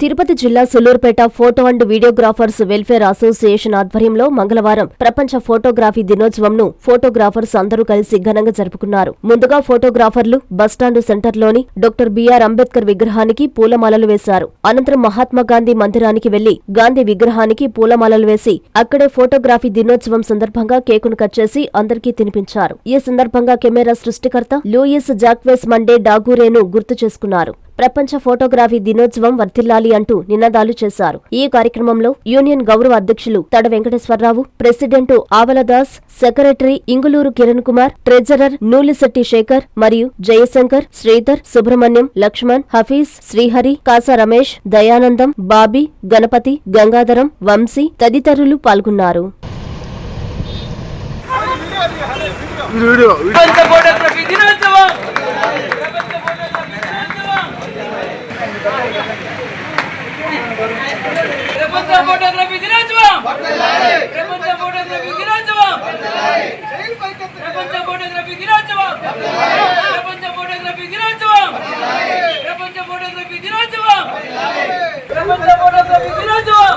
తిరుపతి జిల్లా Sullurpeta photo and videographers welfare association ఆధ్వర్యంలో మంగళవారం ప్రపంచ ఫోటోగ్రఫీ దినోత్సవంను ఫోటోగ్రాఫర్స్ అందరూ కలిసి ఘనంగా జరుపుకున్నారు. ముందుగా ఫోటోగ్రాఫర్లు బస్టాండ్ సెంటర్లోని డాక్టర్ బిఆర్ అంబేద్కర్ విగ్రహానికి పూలమాలలు వేశారు. అనంతరం మహాత్మా గాంధీ మందిరానికి వెళ్ళి గాంధీ విగ్రహానికి పూలమాలలు వేసి అక్కడే ఫోటోగ్రఫీ దినోత్సవం సందర్భంగా కేకును కట్ చేసి అందరికీ తినిపించారు. ఈ సందర్భంగా కెమెరా సృష్టికర్త లూయిస్ జాక్వేస్ మండే డాగూరేను గుర్తు చేసుకున్నారు. ప్రపంచ ఫోటోగ్రఫీ దినోత్సవం వర్ధిల్లాలి అంటూ నినాదాలు చేశారు. ఈ కార్యక్రమంలో యూనియన్ గౌరవ అధ్యక్షులు Tada Venkateswararao president Avaladas secretary Inguluru Kiran Kumar treasurer Nulisetti Sekhar మరియు జయశంకర్ శ్రీధర్ సుబ్రహ్మణ్యం లక్ష్మణ్ హఫీజ్ శ్రీహరి కాసా రమేష్ దయానందం బాబీ గణపతి గంగాధరం వంశీ తదితరులు పాల్గొన్నారు. వీడియో ప్రపంచ ఫోటోగ్రఫీ దినోత్సవం ప్రపంచ ఫోటోగ్రఫీ దినోత్సవం ప్రపంచ ఫోటోగ్రఫీ దినోత్సవం! ప్రపంచ ఫోటోగ్రఫీ దినోత్సవం! ప్రపంచ ఫోటోగ్రఫీ దినోత్సవం! ప్రపంచ ఫోటోగ్రఫీ దినోత్సవం! ప్రపంచ ఫోటోగ్రఫీ దినోత్సవం! ప్రపంచ ఫోటోగ్రఫీ దినోత్సవం!